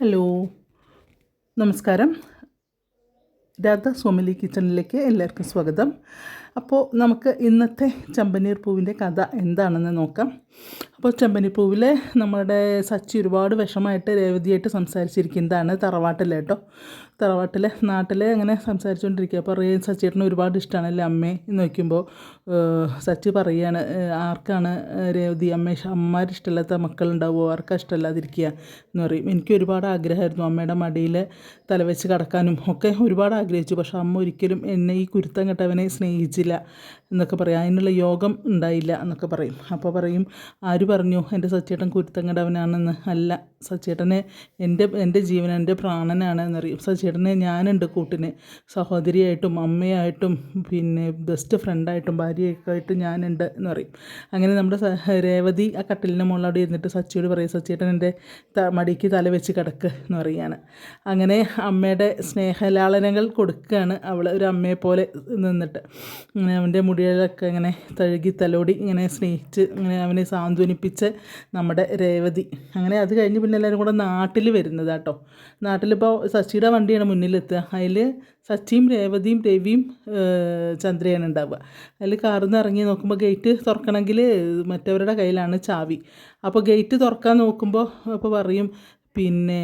Hello. നമസ്കാരം. രാധ സോമലി കിച്ചണിലേക്ക് എല്ലാവർക്കും സ്വാഗതം. അപ്പോൾ നമുക്ക് ഇന്നത്തെ ചെമ്പനീർ പൂവിന്റെ കഥ എന്താണെന്ന് നോക്കാം. അപ്പോൾ ചെമ്പനീർ പൂവിൽ നമ്മുടെ സച്ചി ഒരുപാട് വിഷമമായിട്ട് രേവതിയായിട്ട് സംസാരിച്ചിരിക്കുന്നതാണ് തറവാട്ടിൽ കേട്ടോ. തറവാട്ടിൽ നാട്ടിൽ അങ്ങനെ സംസാരിച്ചുകൊണ്ടിരിക്കുക. അപ്പോൾ റേ സച്ചിയേട്ടന് ഒരുപാട് ഇഷ്ടമാണല്ലേ അമ്മേ എന്ന് നോക്കുമ്പോൾ സച്ചി പറയുകയാണ് ആർക്കാണ് രേവതി? അമ്മ അമ്മമാർ ഇഷ്ടമില്ലാത്ത മക്കളുണ്ടാവുമോ? ആർക്കാ ഇഷ്ടമല്ലാതിരിക്കുക എന്ന് പറയും. എനിക്ക് ഒരുപാട് ആഗ്രഹമായിരുന്നു അമ്മയുടെ മടിയിൽ തലവെച്ച് കിടക്കാനും ഒക്കെ ഒരുപാട് ആഗ്രഹിച്ചു. പക്ഷേ അമ്മ ഒരിക്കലും എന്നെ ഈ കുരുത്തം കെട്ടവനെ സ്നേഹിച്ചില്ല. എന്നൊക്കെ പറയും. അതിനുള്ള യോഗം ഉണ്ടായില്ല എന്നൊക്കെ പറയും. അപ്പോൾ പറയും ആര് പറഞ്ഞു? എന്റെ സച്ചേട്ടൻ കുരുത്തങ്ങടവനാണെന്ന് അല്ല സച്ചേട്ടനെ എന്റെ എന്റെ ജീവൻ എന്റെ പ്രാണനാണ് എന്നറിയും. സച്ചേട്ടനെ ഞാനുണ്ട് കൂട്ടിന്. സഹോദരിയായിട്ടും അമ്മയായിട്ടും പിന്നെ ബെസ്റ്റ് ഫ്രണ്ടായിട്ടും ഭാര്യയൊക്കെ ആയിട്ട് ഞാനുണ്ട് എന്ന് പറയും. അങ്ങനെ നമ്മുടെ രേവതി ആ കട്ടിലിന്റെ മുകളിലോട് ഇരുന്നിട്ട് സച്ചിയോട് പറയും സച്ചിയേട്ടൻ എന്റെ ത മടിക്ക് തല വെച്ച് കിടക്ക് എന്ന് പറയുകയാണ്. അങ്ങനെ അമ്മയുടെ സ്നേഹലാളനകൾ കൊടുക്കുകയാണ് അവൾ ഒരു അമ്മയെ പോലെ നിന്നിട്ട്. ഇങ്ങനെ അവന്റെ മുടികളിലൊക്കെ ഇങ്ങനെ തഴുകി തലോടി ഇങ്ങനെ സ്നേഹിച്ച് ഇങ്ങനെ അവനെ സാന്ത്വനിപ്പിച്ച് നമ്മുടെ രേവതി. അങ്ങനെ അത് കഴിഞ്ഞ് പിന്നെ എല്ലാവരും കൂടെ നാട്ടിൽ വരുന്നത് കേട്ടോ നാട്ടിലിപ്പോൾ സച്ചിയുടെ വണ്ടിയാണ് മുന്നിലെത്തുക. അതിൽ സച്ചിയും രേവതിയും രവിയും ചന്ദ്രയാണ് ഉണ്ടാവുക. അതിൽ കാറിൽ നിന്ന് ഇറങ്ങി നോക്കുമ്പോൾ ഗേറ്റ് തുറക്കണമെങ്കിൽ മറ്റവരുടെ കയ്യിലാണ് ചാവി. അപ്പോൾ ഗേറ്റ് തുറക്കാൻ നോക്കുമ്പോൾ അപ്പോൾ പറയും പിന്നെ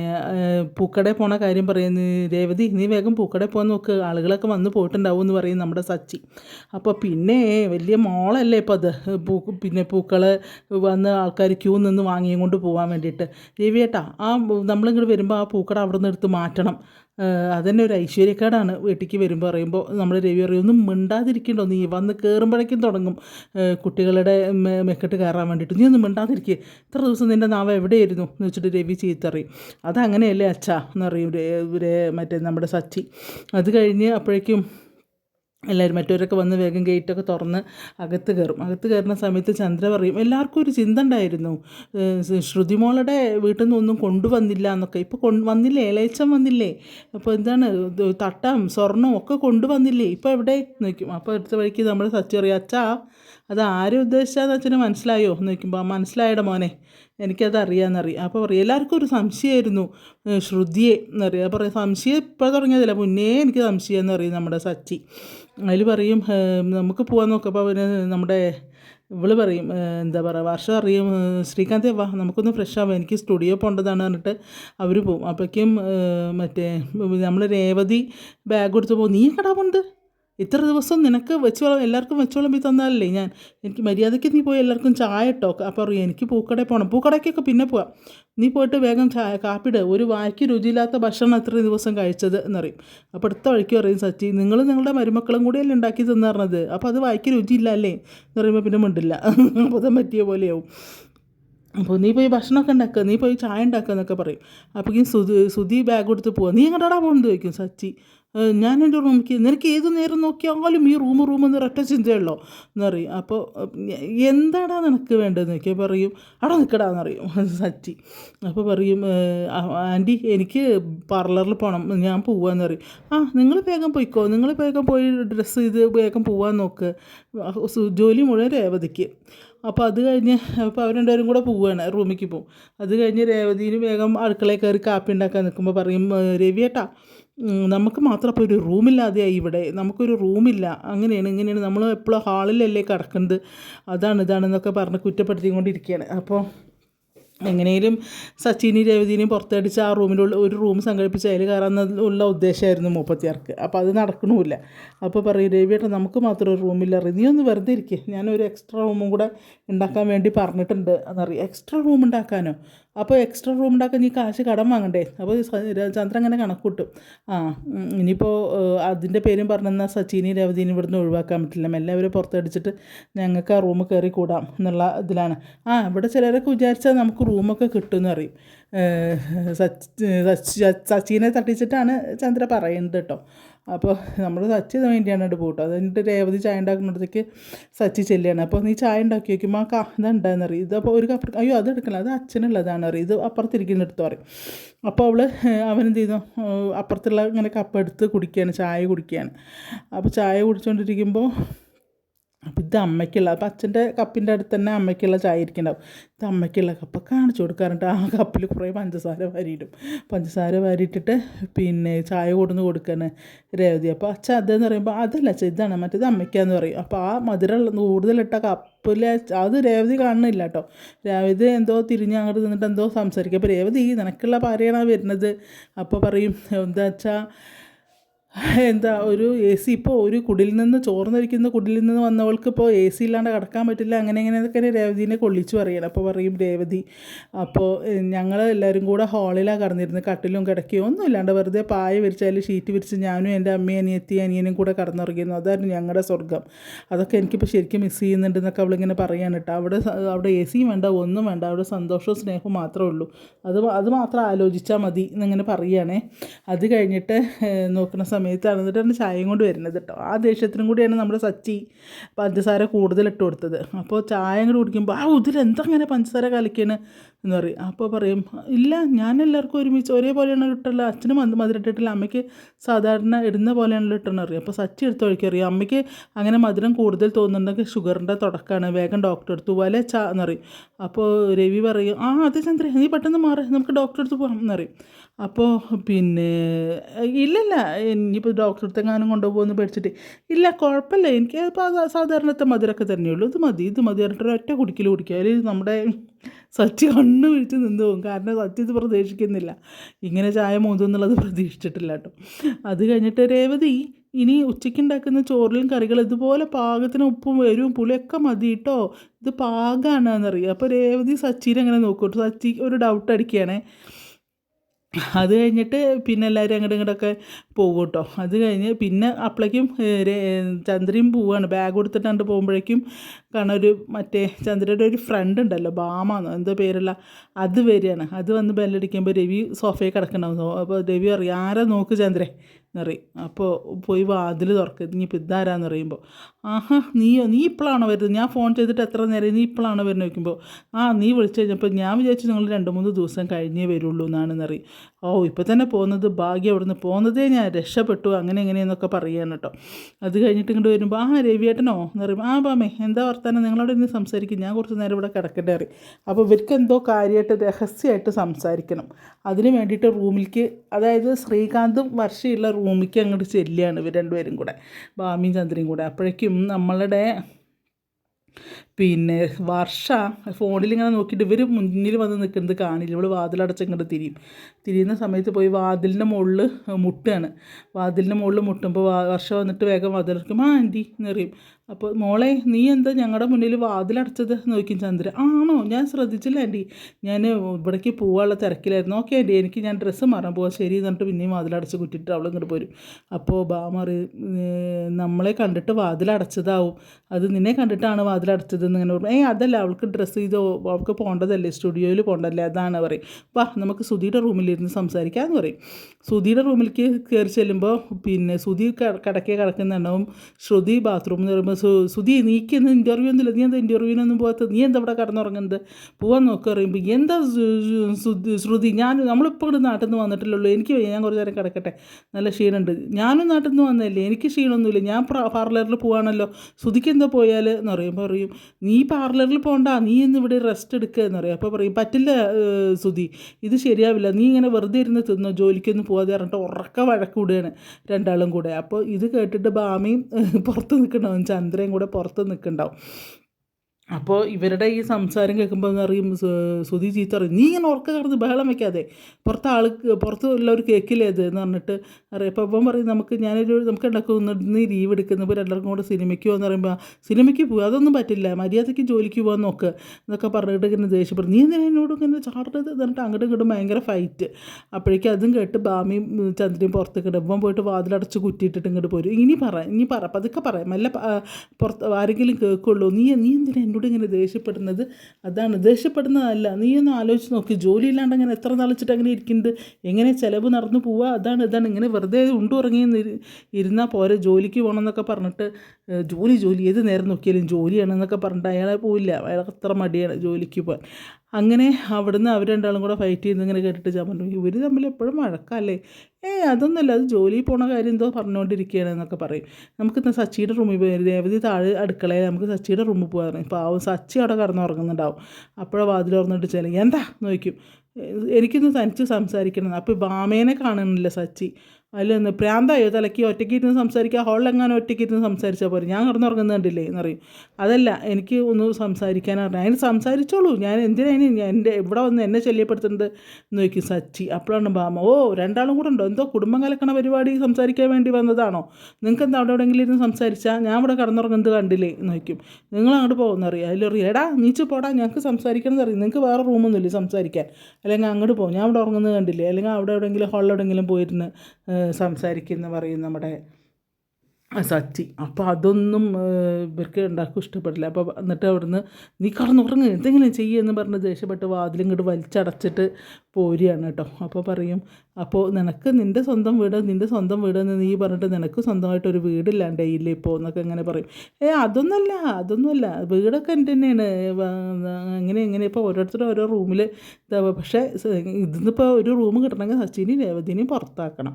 പൂക്കടയിൽ പോണ കാര്യം പറയുന്നത് രേവതി നീ വേഗം പൂക്കടയിൽ പോകാൻ നോക്ക്. ആളുകളൊക്കെ വന്ന് പോയിട്ടുണ്ടാവും എന്ന് പറയും നമ്മുടെ സച്ചി. അപ്പോൾ പിന്നെ വലിയ മോളല്ലേ ഇപ്പോൾ അത്? പൂ പിന്നെ പൂക്കൾ വന്ന് ആൾക്കാർ ക്യൂ നിന്ന് വാങ്ങിയും കൊണ്ട് പോകാൻ വേണ്ടിയിട്ട്. രവിയേട്ടാ ആ നമ്മളിങ്ങോട്ട് വരുമ്പോൾ ആ പൂക്കട അവിടെ നിന്ന് എടുത്ത് മാറ്റണം. അതന്നെ ഒരു ഐശ്വര്യക്കാടാണ് വീട്ടിലേക്ക് വരുമ്പോൾ പറയുമ്പോൾ നമ്മൾ രവി പറയും ഒന്നും മിണ്ടാതിരിക്കണ്ടോ നീ? വന്ന് കയറുമ്പോഴേക്കും തുടങ്ങും. കുട്ടികളുടെ മെക്കെട്ട് കയറാൻ വേണ്ടിയിട്ട് നീ ഒന്നും മിണ്ടാതിരിക്കുക ഇത്ര ദിവസം നിന്റെ നാവ് എവിടെയായിരുന്നു? എന്ന് വെച്ചിട്ട് രവി ചീത്തറിയും അതങ്ങനെയല്ലേ അച്ഛാ? എന്നറിയും മറ്റേ നമ്മുടെ സച്ചി. അത് കഴിഞ്ഞ് അപ്പോഴേക്കും എല്ലാവരും മറ്റവരൊക്കെ വന്ന് വേഗം ഗേറ്റൊക്കെ തുറന്ന് അകത്ത് കയറും. അകത്ത് കയറുന്ന സമയത്ത് ചന്ദ്ര പറയും എല്ലാവർക്കും ഒരു ചിന്ത ഉണ്ടായിരുന്നു. ശ്രുതിമോളുടെ വീട്ടിൽ നിന്നൊന്നും കൊണ്ടുവന്നില്ല എന്നൊക്കെ. ഇപ്പോൾ കൊണ്ട് വന്നില്ലേ? ഇളയച്ചൻ വന്നില്ലേ? അപ്പോൾ എന്താണ്? തട്ടം സ്വർണം ഒക്കെ കൊണ്ടുവന്നില്ലേ? ഇപ്പോൾ എവിടെ? നോക്കും അപ്പോൾ അടുത്ത വഴിക്ക് നമ്മൾ സത്യം പറയും അച്ഛാ അത് ആരും ഉദ്ദേശിച്ചാന്ന് അച്ഛന് മനസ്സിലായോ? എന്ന് ചോദിക്കുമ്പോൾ മനസ്സിലായട മോനെ എനിക്കത് അറിയാമെന്നറിയാം അപ്പോൾ പറയും എല്ലാവർക്കും ഒരു സംശയമായിരുന്നു ശ്രുതിയെ എന്നറിയാം. പറയും സംശയം ഇപ്പോൾ തുടങ്ങിയതല്ല? മുന്നേ എനിക്ക് സംശയം എന്ന് പറയും നമ്മുടെ സച്ചി. അതിൽ പറയും നമുക്ക് പോകാൻ നോക്കപ്പോൾ പിന്നെ നമ്മുടെ ഇവൾ പറയും എന്താ പറയുക വർഷം അറിയും ശ്രീകാന്ത് വാ നമുക്കൊന്ന് ഫ്രഷ് ആവാം. എനിക്ക് സ്റ്റുഡിയോ പോകേണ്ടതാണ് പറഞ്ഞിട്ട് അവർ പോവും. അപ്പോഴേക്കും മറ്റേ നമ്മൾ രേവതി ബാഗ് കൊടുത്ത് പോകും. നീ കടാ പോണത്? ഇത്ര ദിവസം നിനക്ക് വെച്ചോളം എല്ലാവർക്കും വെച്ചോളം തന്നാലല്ലേ ഞാൻ? എനിക്ക് മര്യാദയ്ക്ക് നീ പോയി എല്ലാവർക്കും ചായ ഇട്ടോ? അപ്പോൾ പറയും എനിക്ക് പൂക്കടയിൽ പോകണം പൂക്കടയ്ക്കൊക്കെ പിന്നെ പോവാം. നീ പോയിട്ട് വേഗം ചായ കാപ്പിട് ഒരു വായ്ക്ക് രുചിയില്ലാത്ത ഭക്ഷണം എത്ര ദിവസം കഴിച്ചത് എന്നറിയും അപ്പോൾ അടുത്ത വഴിക്ക് പറയും സച്ചി നിങ്ങൾ നിങ്ങളുടെ മരുമക്കളും കൂടിയല്ലേ ഉണ്ടാക്കി തന്നു പറഞ്ഞത്. അപ്പോൾ അത് വായ്ക്ക് രുചിയില്ല അല്ലേ? എന്ന് പറയുമ്പോൾ പിന്നെ മിണ്ടില്ല. അപ്പോൾ അത് പറ്റിയ പോലെയാവും. അപ്പോൾ നീ പോയി ഭക്ഷണമൊക്കെ ഉണ്ടാക്കുക നീ പോയി ചായ ഉണ്ടാക്കുക എന്നൊക്കെ പറയും. അപ്പോഴേക്കും സുധി സുധി ബാഗ് കൊടുത്ത് പോവാം. നീ എങ്ങോട്ടാടാ പോകുന്നത് ചോദിക്കും സച്ചി. "ഏഹ്, ഞാൻ എന്റെ റൂമിലേക്ക് നിനക്ക് ഏത് നേരം നോക്കിയാലും ഈ റൂം റൂം എന്ന് ഒരൊറ്റ ചിന്തയുള്ളോ? എന്നറിയും. അപ്പോൾ എന്താടാ നിനക്ക് വേണ്ടതെന്ന് നോക്കിയാൽ പറയും. അവിടെ നിൽക്കടാന്ന് പറയും സച്ചി അപ്പോൾ പറയും "ഏഹ്, ആന്റി എനിക്ക് പാർലറിൽ പോകണം ഞാൻ പോവാന്ന് പറയും ആ നിങ്ങൾ വേഗം പോയിക്കോ. നിങ്ങൾ വേഗം പോയി ഡ്രസ്സ് ചെയ്ത് വേഗം പോവാൻ നോക്ക്. ജോലി മുഴുവൻ രേവതിക്ക്. അപ്പോൾ അത് കഴിഞ്ഞ് അപ്പോൾ അവർ രണ്ടുപേരും കൂടെ പോവുകയാണ് റൂമിലേക്ക് പോകും അത് കഴിഞ്ഞ് രേവതിന് വേഗം അടുക്കളയിൽ കയറി കാപ്പി ഉണ്ടാക്കാൻ നിൽക്കുമ്പോൾ പറയും "ഏ, രവിയേട്ടാ നമുക്ക് മാത്രം അപ്പോൾ ഒരു റൂമില്ലാതെയായി ഇവിടെ? നമുക്കൊരു റൂമില്ല. അങ്ങനെയാണ് ഇങ്ങനെയാണ്. നമ്മൾ എപ്പോഴും ഹാളിലല്ലേ കിടക്കുന്നത് അതാണ് ഇതാണെന്നൊക്കെ പറഞ്ഞ് കുറ്റപ്പെടുത്തിക്കൊണ്ടിരിക്കുകയാണ് അപ്പോൾ എങ്ങനെയും സച്ചിനെയും രവതിനെയും പുറത്തടിച്ച് ആ റൂമിലുള്ള ഒരു റൂം സംഘടിപ്പിച്ച് അതിൽ കയറാനുള്ള ഉദ്ദേശമായിരുന്നു മുപ്പത്തിയാർക്ക്. അപ്പോൾ അത് നടക്കണമില്ല അപ്പോൾ പറയും രവിയേട്ടൻ നമുക്ക് മാത്രം ഒരു റൂമില്ല. അറിയാം നീ ഒന്ന് വെറുതെ ഇരിക്കുക ഞാനൊരു എക്സ്ട്രാ റൂമും കൂടെ ഉണ്ടാക്കാൻ വേണ്ടി പറഞ്ഞിട്ടുണ്ട്. എന്നറിയാം. എക്സ്ട്രാ റൂം ഉണ്ടാക്കാനോ? അപ്പോൾ എക്സ്ട്രാ റൂം ഉണ്ടാക്കാൻ നീ കാശ് കടം വാങ്ങണ്ടേ? അപ്പോൾ ചന്ദ്രൻ അങ്ങനെ കണക്ക് കൂട്ടും ആ ഇനിയിപ്പോൾ അതിന്റെ പേരും പറഞ്ഞെന്നാൽ സച്ചിനെയും ഇവിടെ ഇവിടുന്ന് ഒഴിവാക്കാൻ പറ്റില്ല. എല്ലാവരും പുറത്തടിച്ചിട്ട് ഞങ്ങൾക്ക് ആ റൂം കയറി കൂടാം എന്നുള്ള ഇതിലാണ്. ആ ഇവിടെ ചിലരൊക്കെ വിചാരിച്ചാൽ നമുക്ക് റൂമൊക്കെ കിട്ടുമെന്ന് അറിയും സച്ചിനെ തട്ടിച്ചിട്ടാണ് ചന്ദ്ര പറയുന്നത് കേട്ടോ. അപ്പോൾ നമ്മൾ സച്ചിന് വേണ്ടിയാണ് ഇവിടെ പോട്ടോ അത് എന്നിട്ട് രേവതി ചായ ഉണ്ടാക്കുന്നിടത്തേക്ക് സച്ചി ചെല്ലുകയാണ്. അപ്പോൾ നീ ചായ ഉണ്ടാക്കി വയ്ക്കുമ്പോൾ ആ ഇതുണ്ടായെന്ന് അറിയും. ഇതപ്പോൾ ഒരു കപ്പ് അയ്യോ അത് എടുക്കണം അത് അച്ഛനുള്ളതാണ് അറിയും. ഇത് അപ്പുറത്തിരിക്കുന്ന എടുത്തു പറയും. അപ്പോൾ അവൾ അവനെന്ത് ഏഹ് അപ്പുറത്തുള്ള ഇങ്ങനെ കപ്പ് എടുത്ത് കുടിക്കുകയാണ്. ചായ കുടിക്കുകയാണ്. അപ്പോൾ ചായ കുടിച്ചുകൊണ്ടിരിക്കുമ്പോൾ അപ്പോൾ ഇത് അമ്മയ്ക്കുള്ള അപ്പം അച്ഛന്റെ കപ്പിന്റെ അടുത്ത് തന്നെ അമ്മയ്ക്കുള്ള ചായ ഇരിക്കുന്നുണ്ടാവും. ഇത് അമ്മയ്ക്കുള്ള കപ്പ് കാണിച്ചു കൊടുക്കാറുണ്ട്. ആ കപ്പിൽ കുറേ പഞ്ചസാര വാരിയിടും. പഞ്ചസാര വാരിയിട്ടിട്ട് പിന്നെ ചായ കൊടുന്ന് കൊടുക്കാണ് രേവതി. അപ്പോൾ അച്ഛ അതെന്ന് പറയുമ്പോൾ അതല്ല അച്ഛ ഇതാണ് മറ്റേത് അമ്മയ്ക്കാന്ന് പറയും. അപ്പോൾ ആ മധുരം കൂടുതലിട്ട കപ്പിലെ അത് രേവതി കാണുന്നില്ല കേട്ടോ. രേവതി എന്തോ തിരിഞ്ഞ് അങ്ങോട്ട് നിന്നിട്ട് എന്തോ സംസാരിക്കും. അപ്പോൾ രേവതി നിനക്കുള്ള പാരയാണ് വരുന്നത്? അപ്പോൾ പറയും എന്താ വെച്ചാൽ എന്താ ഒരു എ സി ഇപ്പോൾ ഒരു കുടിൽ നിന്ന് ചോർന്നൊരിക്കുന്ന കുടിൽ നിന്ന് വന്നവൾക്ക് ഇപ്പോൾ എ സി ഇല്ലാണ്ട് കിടക്കാൻ പറ്റില്ല. അങ്ങനെ ഇങ്ങനെയൊക്കെ രേവതിനെ കൊള്ളിച്ചു പറയണം. അപ്പോൾ പറയും രേവതി അപ്പോൾ ഞങ്ങൾ എല്ലാവരും കൂടെ ഹാളിലാണ് കടന്നിരുന്നത് കട്ടിലും കിടക്കുകയോ ഒന്നും ഇല്ലാണ്ട് വെറുതെ പായ വിരിച്ചാൽ ഷീറ്റ് വിരിച്ച് ഞാനും എന്റെ അമ്മയും അനിയത്തി അനിയനും കൂടെ കടന്നുറങ്ങിയിരുന്നു. അതായിരുന്നു ഞങ്ങളുടെ സ്വർഗം അതൊക്കെ എനിക്കിപ്പോൾ ശരിക്കും മിസ് ചെയ്യുന്നുണ്ട് എന്നൊക്കെ അവളിങ്ങനെ പറയാണ് കേട്ടോ. അവിടെ അവിടെ എ സിയും വേണ്ട ഒന്നും വേണ്ട. അവിടെ സന്തോഷവും സ്നേഹവും മാത്രമേ ഉള്ളൂ. അത് അത് മാത്രം ആലോചിച്ചാൽ മതി എന്നിങ്ങനെ പറയുകയാണേ അത് കഴിഞ്ഞിട്ട് നോക്കുന്ന നോക്കുന്ന സമയത്താണ് എന്നിട്ടാണ് ചായയും കൊണ്ട് വരുന്നത് കേട്ടോ ആ ദേഷ്യത്തിനും കൂടിയാണ് നമ്മുടെ സച്ചി പഞ്ചസാര കൂടുതൽ ഇട്ട് കൊടുത്തത്. അപ്പോൾ ചായ അങ്ങോട്ട് കുടിക്കുമ്പോൾ ആ അങ്ങനെ പഞ്ചസാര കലക്കിയാണ്? എന്ന് പറയും. അപ്പോൾ പറയും ഇല്ല ഞാൻ എല്ലാവർക്കും ഒരുമിച്ച് ഒരേപോലെയാണ് ഇട്ടുള്ള അച്ഛനും മധു മധുരം ഇട്ടിട്ടില്ല. അമ്മയ്ക്ക് സാധാരണ ഇടുന്ന പോലെയാണല്ലോ ഇട്ടെന്ന് അറിയാം അപ്പോൾ സച്ചി എടുത്ത് ഒഴിക്കറിയാം അമ്മയ്ക്ക് അങ്ങനെ മധുരം കൂടുതൽ തോന്നുന്നുണ്ടെങ്കിൽ ഷുഗറിന്റെ തുടക്കമാണ്. വേഗം ഡോക്ടർ എടുത്ത് പോലെ ചാ? എന്നറിയും അപ്പോൾ രവി പറയും ആ അതെ ചന്ദ്ര നീ പെട്ടെന്ന് മാറി. നമുക്ക് ഡോക്ടർ എടുത്ത് പോകാം എന്നറിയും അപ്പോൾ പിന്നെ ഇല്ലല്ല ഇനിയിപ്പോൾ ഡോക്ടർ അടുത്തെങ്ങാനും കൊണ്ടുപോകുമെന്ന് പേടിച്ചിട്ട്. ഇല്ല കുഴപ്പമില്ല. എനിക്ക് ഇപ്പോൾ സാധാരണത്തെ മധുരമൊക്കെ തന്നെയുള്ളൂ. ഇത് മതി ഇത് മതി പറഞ്ഞിട്ട് ഒറ്റ കുടിക്കൽ കുടിക്കുക. അതിൽ നമ്മുടെ സച്ചി കണ്ണു വിളിച്ച് നിന്ന് പോകും. കാരണം സത്യം ഇത് പ്രതീക്ഷിക്കുന്നില്ല. ഇങ്ങനെ ചായ മൂന്നുന്നുള്ളത് പ്രതീക്ഷിച്ചിട്ടില്ല കേട്ടോ. അത് കഴിഞ്ഞിട്ട് രേവതി ഇനി ഉച്ചയ്ക്ക് ഉണ്ടാക്കുന്ന ചോറിലും കറികൾ ഇതുപോലെ പാകത്തിന് ഉപ്പും എരിവും പുളിയൊക്കെ മതി കേട്ടോ. ഇത് പാകമാണെന്നറിയാം അപ്പോൾ രേവതി സച്ചിനെ അങ്ങനെ നോക്കൂട്ടോ സച്ചി ഒരു ഡൗട്ട് അടിക്കുകയാണേ. അത് കഴിഞ്ഞിട്ട് പിന്നെ എല്ലാവരും അങ്ങോട്ടും ഇങ്ങോട്ടൊക്കെ പോകും കേട്ടോ അത് കഴിഞ്ഞ് പിന്നെ അപ്പോഴേക്കും ചന്ദ്രയും പോവുകയാണ് ബാഗ് കൊടുത്തിട്ട് കണ്ട് പോകുമ്പോഴേക്കും കാരണം ഒരു മറ്റേ ചന്ദ്രയുടെ ഒരു ഫ്രണ്ട് ഉണ്ടല്ലോ ബാമാന്നോ എന്തോ പേരുള്ള അത് വരികയാണ്. അത് വന്ന് ബെല്ലടിക്കുമ്പോൾ രവി സോഫയിൽ കിടക്കണ്ടാവും അപ്പോൾ രവി അറിയാം ആരാ നോക്ക് ചന്ദ്രേ? എന്നറിയും അപ്പോൾ പോയി വാതിൽ തുറക്കുക ഇനിയിപ്പോൾ ഇതാരാന്ന് പറയുമ്പോൾ ആഹാ നീയോ? നീ ഇപ്പോഴാണോ വരുന്നത്? ഞാൻ ഫോൺ ചെയ്തിട്ട് എത്ര നേരം നീ ഇപ്പോഴാണോ വരുന്നത് നോക്കുമ്പോൾ ആ നീ വിളിച്ചു കഴിഞ്ഞപ്പോൾ ഞാൻ വിചാരിച്ചു നിങ്ങൾ രണ്ട് മൂന്ന് ദിവസം കഴിഞ്ഞേ വരുള്ളൂ എന്നാണെന്നറിയും ഓ ഇപ്പോൾ തന്നെ പോകുന്നത്? ഭാഗ്യം അവിടുന്ന് പോകുന്നതേ ഞാൻ രക്ഷപ്പെട്ടു അങ്ങനെ എങ്ങനെയെന്നൊക്കെ പറയുകയാണ് കേട്ടോ. അത് കഴിഞ്ഞിട്ട് ഇങ്ങോട്ട് വരുമ്പോൾ ആ രവിയേട്ടനോ? എന്ന് പറയുമ്പോൾ ആ പാമേ എന്താ വർത്താനം? നിങ്ങളോട് ഇന്ന് സംസാരിക്കും ഞാൻ കുറച്ച് നേരം ഇവിടെ കിടക്കേണ്ടി അറിയും അപ്പോൾ ഇവർക്ക് എന്തോ കാര്യമായിട്ട് രഹസ്യമായിട്ട് സംസാരിക്കണം. അതിന് വേണ്ടിയിട്ട് റൂമിലേക്ക് അതായത് ശ്രീകാന്തും വർഷയുള്ള റൂമിലേക്ക് അങ്ങോട്ട് ചെല്ലുകയാണ് ഇവർ രണ്ടുപേരും കൂടെ ബാമിയും ചന്ദ്രയും കൂടെ. അപ്പോഴേക്കും നമ്മളുടെ പിന്നെ വർഷ ഫോണിൽ ഇങ്ങനെ നോക്കിയിട്ട് ഇവർ മുന്നിൽ വന്ന് നിൽക്കുന്നത് കാണില്ല. ഇവൾ വാതിലടച്ച് ഇങ്ങോട്ട് തിരിയും. തിരിയുന്ന സമയത്ത് പോയി വാതിലിന്റെ മുകളിൽ മുട്ടുകയാണ് വാതിലിന്റെ മുകളിൽ മുട്ടുമ്പോൾ വർഷ വന്നിട്ട് വേഗം വാതിലടക്കും. ആ ആന്റി എന്ന് പറയും. അപ്പോൾ മോളെ നീ എന്താ ഞങ്ങളുടെ മുന്നിൽ വാതിലടച്ചത് നോക്കി ചന്ദ്ര. ആണോ? ഞാൻ ശ്രദ്ധിച്ചില്ല ആന്റി ഞാൻ ഇവിടേക്ക് പോകാനുള്ള തിരക്കിലായിരുന്നു. ഓക്കെ ആന്റി എനിക്ക് ഞാൻ ഡ്രസ്സ് മാറാൻ പോകാം ശരി എന്നിട്ട് പിന്നെയും വാതിലടച്ച് കുറ്റിട്ട് അവൾ ഇങ്ങോട്ട് പോരും. അപ്പോൾ ബാമറി നമ്മളെ കണ്ടിട്ട് വാതിലടച്ചതാവും. അത് നിന്നെ കണ്ടിട്ടാണ് വാതിലടച്ചതെന്ന് ഇങ്ങനെ പറഞ്ഞു ഏയ് അതല്ല അവൾക്ക് ഡ്രസ്സ് ചെയ്ത് അവൾക്ക് പോകേണ്ടതല്ലേ സ്റ്റുഡിയോയിൽ പോകേണ്ടതല്ലേ അതാണ് പറയും. വാ നമുക്ക് സുധിയുടെ റൂമിലിരുന്ന് സംസാരിക്കാം എന്ന് പറയും. സുധിയുടെ റൂമിലേക്ക് കയറി ചെല്ലുമ്പോൾ പിന്നെ സുധി കിടക്കേ കിടക്കെ കിടക്കുന്നുണ്ടാവും ശ്രുതി ബാത്റൂമിൽ നിന്ന് സുധി നീക്ക് ഇന്ന് ഇന്റർവ്യൂ ഒന്നുമില്ല. നീ എന്താ ഇന്റർവ്യൂവിനൊന്നും പോകാത്ത നീ എന്താ ഇവിടെ കടന്നുറങ്ങുന്നത്? പോകാൻ നോക്കുക പറയുമ്പോൾ എന്താ ശ്രുതി? ഞാൻ നമ്മളിപ്പോൾ ഇവിടെ നാട്ടിൽ നിന്ന് വന്നിട്ടില്ലല്ലോ. എനിക്ക് ഞാൻ കുറച്ച് നേരം കിടക്കട്ടെ. നല്ല ക്ഷീണമുണ്ട് ഞാനും നാട്ടിൽ നിന്ന് വന്നതല്ലേ. എനിക്ക് ക്ഷീണമൊന്നുമില്ല ഞാൻ പാർലറിൽ പോവാണല്ലോ. സുധിക്ക് എന്താ പോയാൽ എന്ന് പറയുമ്പോൾ പറയും നീ പാർലറിൽ പോകണ്ട നീ ഇന്ന് ഇവിടെ റെസ്റ്റ് എടുക്കുക എന്ന് പറയും. അപ്പോൾ പറയും പറ്റില്ല സുധി. ഇത് ശരിയാവില്ല. നീ ഇങ്ങനെ വെറുതെ ഇരുന്ന് തിന്നോ. ജോലിക്കൊന്നും പോകാതെ പറഞ്ഞിട്ട് ഉറക്ക വഴക്കൂടുകയാണ് രണ്ടാളും കൂടെ. അപ്പോൾ ഇത് കേട്ടിട്ട് ബാമയും പുറത്ത് പുറത്ത് നിൽക്കണ്ടാവും ചന്ദ്രയും കൂടെ പുറത്ത് നിൽക്കണ്ടാവും അപ്പോൾ ഇവരുടെ ഈ സംസാരം കേൾക്കുമ്പോൾ പറയും സുധി ചീത്ത പറയും നീ ഇങ്ങനെ ഉറക്ക കിടന്ന് ബഹളം വെക്കാതെ പുറത്ത് ആൾ പുറത്ത് ഉള്ളവർ കേൾക്കില്ലേ അത് എന്ന് പറഞ്ഞിട്ട് അറിയാം അപ്പോൾ അപ്പം പറയും നമുക്ക് ഞാനൊരു നമുക്ക് ഉണ്ടാക്കുന്ന ഒന്ന് ലീവ് എടുക്കുന്നപ്പോൾ എല്ലാവർക്കും കൂടെ സിനിമയ്ക്ക് പോകുമെന്ന് പറയുമ്പോൾ സിനിമയ്ക്ക് പോകുക അതൊന്നും പറ്റില്ല മര്യാദയ്ക്ക് ജോലിക്ക് പോകാൻ നോക്ക് എന്നൊക്കെ പറഞ്ഞിട്ട് ഇങ്ങനെ ദേഷ്യപ്പെടും. നീ എന്തിനാ എന്നോട് ഇങ്ങനെ ചാടരുത് എന്നിട്ട് അങ്ങോട്ടും ഇങ്ങോട്ടും ഭയങ്കര ഫൈറ്റ് അപ്പോഴേക്കും അതും കേട്ട് ബാമിയും ചന്ദ്രയും പുറത്തേക്ക് ഇടും. ഇപ്പം പോയിട്ട് വാതിലടച്ച് കുറ്റിയിട്ടിട്ട് ഇങ്ങോട്ട് പോരും. ഇനി പറ ഇനി പറ പതുക്കെ പറയാം. മെല്ലെ പുറത്ത് ആരെങ്കിലും കേൾക്കുള്ളൂ. നീ നീ എന്തിനാ എന്നോട് ഇങ്ങനെ ദേഷ്യപ്പെടുന്നത്? അതാണ്. ദേഷ്യപ്പെടുന്നതല്ല. നീ ഒന്ന് ആലോചിച്ച് നോക്ക്. ജോലി ഇല്ലാണ്ട് അങ്ങനെ എത്ര നാളിച്ചിട്ട് അങ്ങനെ ഇരിക്കുന്നത് എങ്ങനെ ചിലവ് നടന്നു പോവുക അതാണ് ഇതാണ്. ഇങ്ങനെ വെറുതെ ഉണ്ടുറങ്ങി ഇരുന്നാൽ പോരെ. ജോലിക്ക് പോകണം എന്നൊക്കെ പറഞ്ഞിട്ട് ജോലി ജോലി. ഏത് നേരം നോക്കിയാലും ജോലിയാണെന്നൊക്കെ പറഞ്ഞിട്ട് അയാളെ പോയില്ല അയാൾക്ക് അത്ര മടിയാണ് ജോലിക്ക് പോകാൻ അങ്ങനെ അവിടുന്ന് അവർ രണ്ടാളും കൂടെ ഫൈറ്റ് ചെയ്യുന്ന ഇങ്ങനെ കേട്ടിട്ട് പറഞ്ഞു ഇവർ തമ്മിൽ എപ്പോഴും വഴക്കല്ലേ? ഏ അതൊന്നുമല്ല അത് ജോലിയിൽ പോണ കാര്യം എന്തോ പറഞ്ഞുകൊണ്ടിരിക്കുകയാണ് എന്നൊക്കെ പറയും. നമുക്ക് ഇന്ന് സച്ചിയുടെ റൂമിൽ പോയി രേവതി താഴെ അടുക്കളയിൽ നമുക്ക് സച്ചിയുടെ റൂമിൽ പോകാൻ പറയും. പാവം സച്ചി അവിടെ കിടന്നുറങ്ങുന്നുണ്ടാവും. അപ്പോഴാണ് വാതിൽ തുറന്നിട്ട് ചെല്ലും എന്താ? നോക്കും എനിക്കൊന്ന് തനിച്ച് സംസാരിക്കണം. അപ്പോൾ ബാമേനെ കാണുന്നില്ല സച്ചി. അതിലൊന്ന് പ്രാന്തായോ? തലയ്ക്ക് ഒറ്റയ്ക്ക് ഇരുന്ന് സംസാരിക്കുക ഹോളിലെങ്ങാനും ഒറ്റയ്ക്ക് ഇരുന്ന് സംസാരിച്ചാൽ പോരെ. ഞാൻ കിടന്നുറങ്ങുന്നത് കണ്ടില്ലേ? എന്നറിയും അതല്ല എനിക്ക് ഒന്ന് സംസാരിക്കാൻ അറിയാം അതിന് സംസാരിച്ചോളൂ. ഞാൻ എന്തിനാണ് എന്റെ എവിടെ വന്ന് എന്നെ ശല്യപ്പെടുത്തുന്നത്? എന്ന് ചോദിക്കും സച്ചി. അപ്പോഴാണ് ബാമ ഓ രണ്ടാളും കൂടെ ഉണ്ടോ? എന്തോ കുടുംബം കലക്കണ പരിപാടി സംസാരിക്കാൻ വേണ്ടി വന്നതാണോ? നിങ്ങൾക്ക് എന്താ അവിടെ എവിടെയെങ്കിലും ഇരുന്ന് സംസാരിച്ചാൽ ഞാൻ ഇവിടെ കിടന്നുറങ്ങുന്നത് കണ്ടില്ലേ? എന്ന് ചോദിക്കും. നിങ്ങൾ അങ്ങോട്ട് പോകുന്നറിയാം അതിലറിയാം എടാ നീച്ച് പോടാ. ഞങ്ങൾക്ക് സംസാരിക്കണം എന്നറിയും നിങ്ങൾക്ക് വേറെ റൂമൊന്നുമില്ല സംസാരിക്കാൻ. അല്ലെങ്കിൽ അങ്ങോട്ട് പോകും ഞാൻ ഇവിടെ ഉറങ്ങുന്നത് കണ്ടില്ലേ? അല്ലെങ്കിൽ അവിടെ എവിടെയെങ്കിലും ഹോളിൽ എവിടെയെങ്കിലും പോയിരുന്ന് സംസാരിക്കുന്ന പറയും നമ്മുടെ സച്ചി. അപ്പോൾ അതൊന്നും ഇവർക്ക് ഉണ്ടാക്കും ഇഷ്ടപ്പെടില്ല അപ്പോൾ എന്നിട്ട് അവിടുന്ന് നീ കടന്നുറങ്ങ്. എന്തെങ്കിലും ചെയ്യുമെന്ന് പറഞ്ഞ് ദേഷ്യപ്പെട്ട് വാതിലും ഇങ്ങോട്ട് വലിച്ചടച്ചിട്ട് പോരുകയാണ് കേട്ടോ. അപ്പോൾ പറയും അപ്പോൾ നിനക്ക് നിന്റെ സ്വന്തം വീട് നിന്റെ സ്വന്തം വീട് എന്ന് നീ പറഞ്ഞിട്ട് നിനക്ക് സ്വന്തമായിട്ടൊരു ഒരു വീടില്ലാണ്ടേയില്ലേ ഇപ്പോൾ എന്നൊക്കെ ഇങ്ങനെ പറയും. ഏ അതൊന്നുമല്ല അതൊന്നുമല്ല. വീടൊക്കെ എന്റെ തന്നെയാണ്. അങ്ങനെ എങ്ങനെ ഇപ്പോൾ ഓരോരുത്തരും ഓരോ റൂമിൽ പക്ഷേ ഇതിന്നിപ്പോൾ ഒരു റൂം കിട്ടണമെങ്കിൽ സച്ചിനെയും രേവതിനെയും പുറത്താക്കണം.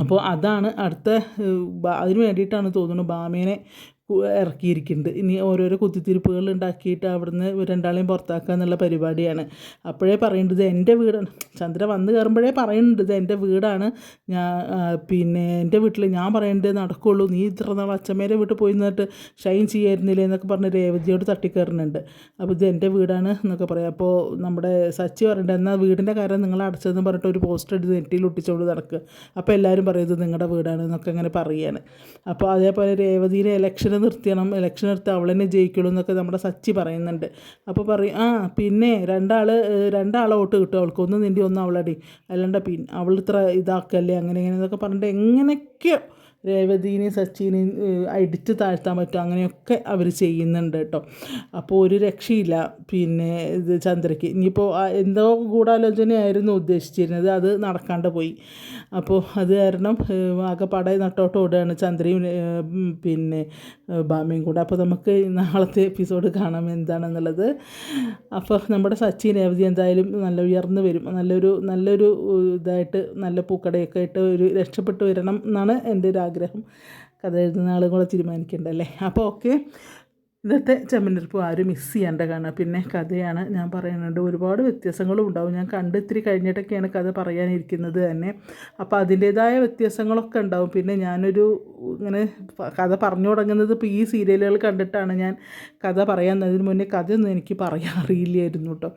അപ്പോൾ അതാണ് അടുത്ത അതിനു വേണ്ടിയിട്ടാണ് തോന്നുന്നു ബാമേനെ ഇറക്കിയിരിക്കുന്നത് ഇനി ഓരോരോ കുത്തിത്തിരിപ്പുകൾ ഉണ്ടാക്കിയിട്ട് അവിടുന്ന് രണ്ടാളെയും പുറത്താക്കുക എന്നുള്ള പരിപാടിയാണ്. അപ്പോഴേ പറയേണ്ടത് എന്റെ വീടാണ്. ചന്ദ്ര വന്ന് കയറുമ്പോഴേ പറയുന്നുണ്ട് എന്റെ വീടാണ്. ഞാൻ പിന്നെ എന്റെ വീട്ടിൽ ഞാൻ പറയേണ്ടത് നടക്കുള്ളൂ. നീ ഇത്ര നാൾ അച്ഛമ്മേരെ വീട്ടിൽ പോയി നിന്നിട്ട് ഷൈൻ ചെയ്യായിരുന്നില്ലേ? എന്നൊക്കെ പറഞ്ഞ് രേവതിയോട് തട്ടിക്കയറുന്നുണ്ട്. അപ്പോൾ ഇത് എന്റെ വീടാണ് എന്നൊക്കെ പറയാം. അപ്പോൾ നമ്മുടെ സച്ചി പറയേണ്ടത് എന്നാൽ വീടിന്റെ കാര്യം നിങ്ങൾ അടച്ചതെന്ന് പറഞ്ഞിട്ട് ഒരു പോസ്റ്റർ എടുത്ത് നെറ്റിയിൽ ഒട്ടിച്ചുകൊണ്ട് നടക്കുക അപ്പോൾ എല്ലാവരും പറയും ഇത് നിങ്ങളുടെ വീടാണ് എന്നൊക്കെ അങ്ങനെ പറയുകയാണ് അപ്പോൾ അതേപോലെ രേവതിയിലെ ഇലക്ഷന് നിർത്തിയണം. ഇലക്ഷൻ എടുത്ത് അവൾ തന്നെ ജയിക്കുള്ളൂ എന്നൊക്കെ നമ്മുടെ സച്ചി പറയുന്നുണ്ട്. അപ്പോൾ പറയും ആ പിന്നെ രണ്ടാൾ രണ്ടാളെ വോട്ട് കിട്ടും അവൾക്ക്. ഒന്ന് നിന്റെ ഒന്ന് അവളടി. അല്ലാണ്ട് പിന്നെ അവൾ ഇത്ര ഇതാക്കല്ലേ? അങ്ങനെ ഇങ്ങനെ എന്നൊക്കെ പറഞ്ഞിട്ട് എങ്ങനെയൊക്കെയോ രേവതീനെയും സച്ചിനെയും അടിച്ച് താഴ്ത്താൻ പറ്റും അങ്ങനെയൊക്കെ അവർ ചെയ്യുന്നുണ്ട് കേട്ടോ. അപ്പോൾ ഒരു രക്ഷയില്ല. പിന്നെ ഇത് ചന്ദ്രയ്ക്ക്. ഇനിയിപ്പോൾ എന്തോ ഗൂഢാലോചനയായിരുന്നു ഉദ്ദേശിച്ചിരുന്നത്. അത് നടക്കാണ്ട് പോയി. അപ്പോൾ അത് കാരണം ആകെ ആകെപ്പാടെ നട്ടോട്ട് ഓടുകയാണ് ചന്ദ്രയും പിന്നെ ബാമയും കൂടെ. അപ്പോൾ നമുക്ക് നാളത്തെ എപ്പിസോഡ് കാണാം എന്താണെന്നുള്ളത്. അപ്പോൾ നമ്മുടെ സച്ചിൻ രേവതി എന്തായാലും നല്ല ഉയർന്നു വരും. നല്ലൊരു നല്ലൊരു ഇതായിട്ട് നല്ല പൂക്കടയൊക്കെ ആയിട്ട് ഒരു രക്ഷപ്പെട്ടു വരണം എന്നാണ് എന്റെ ഒരു ആഗ്രഹം കഥ എഴുതുന്ന ആളുകളെ തീരുമാനിക്കേണ്ടല്ലേ അപ്പോൾ ഓക്കെ. ഇന്നത്തെ ചെമ്മന്നിരിപ്പ് ആരും മിസ് ചെയ്യേണ്ട കാണുക. പിന്നെ കഥയാണ് ഞാൻ പറയുന്നുണ്ട് ഒരുപാട് വ്യത്യാസങ്ങളും ഉണ്ടാവും. ഞാൻ കണ്ട് ഇത്തിരി കഴിഞ്ഞിട്ടൊക്കെയാണ് കഥ പറയാനിരിക്കുന്നത് തന്നെ. അപ്പോൾ അതിന്റേതായ വ്യത്യാസങ്ങളൊക്കെ ഉണ്ടാവും. പിന്നെ ഞാനൊരു ഇങ്ങനെ കഥ പറഞ്ഞു തുടങ്ങുന്നത് ഇപ്പോൾ ഈ സീരിയലുകൾ കണ്ടിട്ടാണ് ഞാൻ കഥ പറയാൻ അതിന് മുന്നേ കഥയൊന്നും എനിക്ക് പറയാൻ അറിയില്ലായിരുന്നു കേട്ടോ.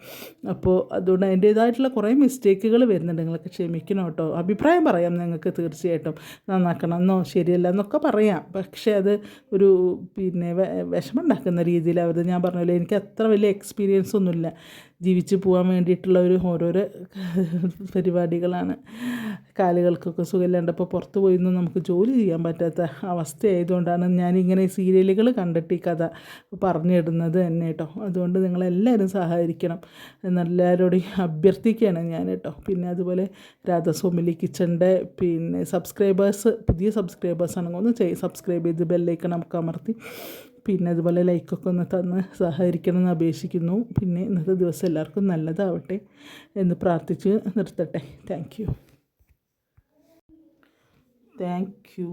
അപ്പോൾ അതുകൊണ്ട് അതിന്റേതായിട്ടുള്ള കുറേ മിസ്റ്റേക്കുകൾ വരുന്നുണ്ട്. നിങ്ങളൊക്കെ ക്ഷമിക്കണം കേട്ടോ. അഭിപ്രായം പറയാം നിങ്ങൾക്ക് തീർച്ചയായിട്ടും. നന്നാക്കണം എന്നോ ശരിയല്ല എന്നൊക്കെ പറയാം. പക്ഷേ അത് ഒരു പിന്നെ വിഷമം ഉണ്ടാക്കുന്ന രീതിയിൽ അവർ ഞാൻ പറഞ്ഞല്ലോ എനിക്ക് അത്ര വലിയ എക്സ്പീരിയൻസ് ഒന്നുമില്ല. ജീവിച്ചു പോകാൻ വേണ്ടിയിട്ടുള്ള ഒരു ഓരോരോ പരിപാടികളാണ്. കാലുകൾക്കൊക്കെ സുഖമില്ലാണ്ടപ്പോൾ പുറത്ത് പോയി നിന്ന് നമുക്ക് ജോലി ചെയ്യാൻ പറ്റാത്ത അവസ്ഥയായതുകൊണ്ടാണ് ഞാനിങ്ങനെ സീരിയലുകൾ കണ്ടിട്ട് ഈ കഥ പറഞ്ഞിടുന്നത് തന്നെ കേട്ടോ. അതുകൊണ്ട് നിങ്ങളെല്ലാവരും സഹായിക്കണം എന്നെല്ലാവരോടും അഭ്യർത്ഥിക്കുകയാണ് ഞാൻ കേട്ടോ. പിന്നെ അതുപോലെ രാധസ്വാമിലി കിച്ചന്റെ പിന്നെ സബ്സ്ക്രൈബേഴ്സ് പുതിയ സബ്സ്ക്രൈബേഴ്സ് ആണെങ്കിൽ ഒന്ന് സബ്സ്ക്രൈബ് ചെയ്ത് ബെല്ലേക്ക് നമുക്ക് അമർത്തി. പിന്നെ അതുപോലെ ലൈക്കൊക്കെ ഒന്ന് തന്ന് സഹകരിക്കണം എന്ന് അപേക്ഷിക്കുന്നു. പിന്നെ ഇന്നത്തെ ദിവസം എല്ലാവർക്കും നല്ലതാവട്ടെ എന്ന് പ്രാർത്ഥിച്ച് നിർത്തട്ടെ. Thank you thank you